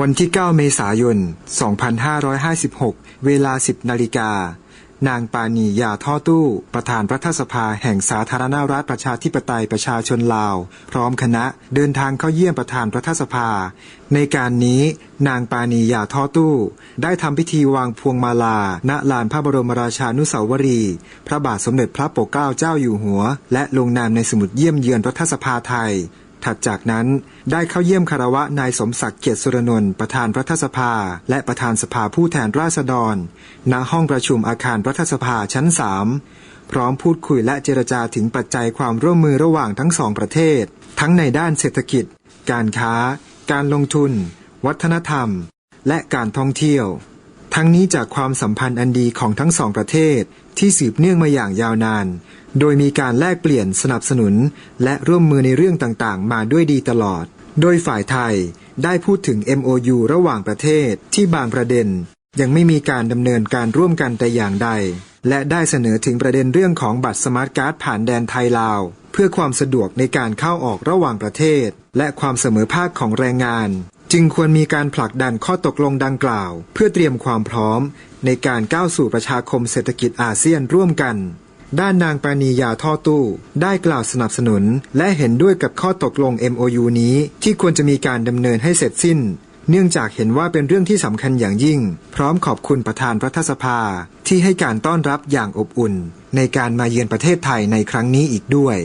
วันที่ 9 เมษายน 2556 เวลา 10 นาฬิกา นางปานียาท่อตู้ ประธานรัฐสภาแห่งสาธารณรัฐประชาธิปไตยประชาชนลาว พร้อมคณะเดินทางเข้าเยี่ยมประธานรัฐสภา ในการนี้นางปานียาท่อตู้ ได้ทำพิธีวางพวงมาลา ณลานพระบรมราชานุสาวรีย์พระบาทสมเด็จพระปกเกล้าเจ้าอยู่หัว และลงนามในสมุดเยี่ยมเยือนรัฐสภาไทย ถัดจากนั้นได้เข้าเยี่ยมคารวะนายสมศักดิ์เกียรติสุรนนท์ประธานรัฐสภา และประธานสภาผู้แทนราษฎร ณห้องประชุมอาคารรัฐสภาชั้น3พร้อมพูดคุยและเจรจาถึงปัจจัยความร่วมมือระหว่างทั้งสองประเทศ ทั้งในด้านเศรษฐกิจ การค้า การลงทุน วัฒนธรรม และการท่องเที่ยว ทั้งนี้จากความสัมพันธ์อันดีของทั้งสองประเทศที่สืบเนื่องมาอย่างยาวนาน โดยมีการแลกเปลี่ยนสนับสนุน และร่วมมือในเรื่องต่างๆ มาด้วยดีตลอด โดยฝ่ายไทยได้พูดถึง MOU ระหว่างประเทศที่บางประเด็น ยังไม่มีการดำเนินการร่วมกันแต่อย่างใด และได้เสนอถึงประเด็นเรื่องของบัตรสมาร์ทการ์ดผ่านแดนไทยลาว เพื่อความสะดวกในการเข้าออกระหว่างประเทศ และความเสมอภาคของแรงงาน จึงควรมีการผลักดันข้อตกลงดังกล่าว เพื่อเตรียมความพร้อม ในการก้าวสู่ประชาคมเศรษฐกิจอาเซียนร่วมกัน ด้านนางปานียาท่อตู้ ได้กล่าวสนับสนุน และเห็นด้วยกับข้อตกลง MOU นี้ที่ควรจะมีการดำเนินให้เสร็จสิ้น เนื่องจากเห็นว่าเป็นเรื่องที่สำคัญอย่างยิ่ง พร้อมขอบคุณประธานรัฐสภา ที่ให้การต้อนรับอย่างอบอุ่น ในการมาเยือนประเทศไทยในครั้งนี้อีกด้วย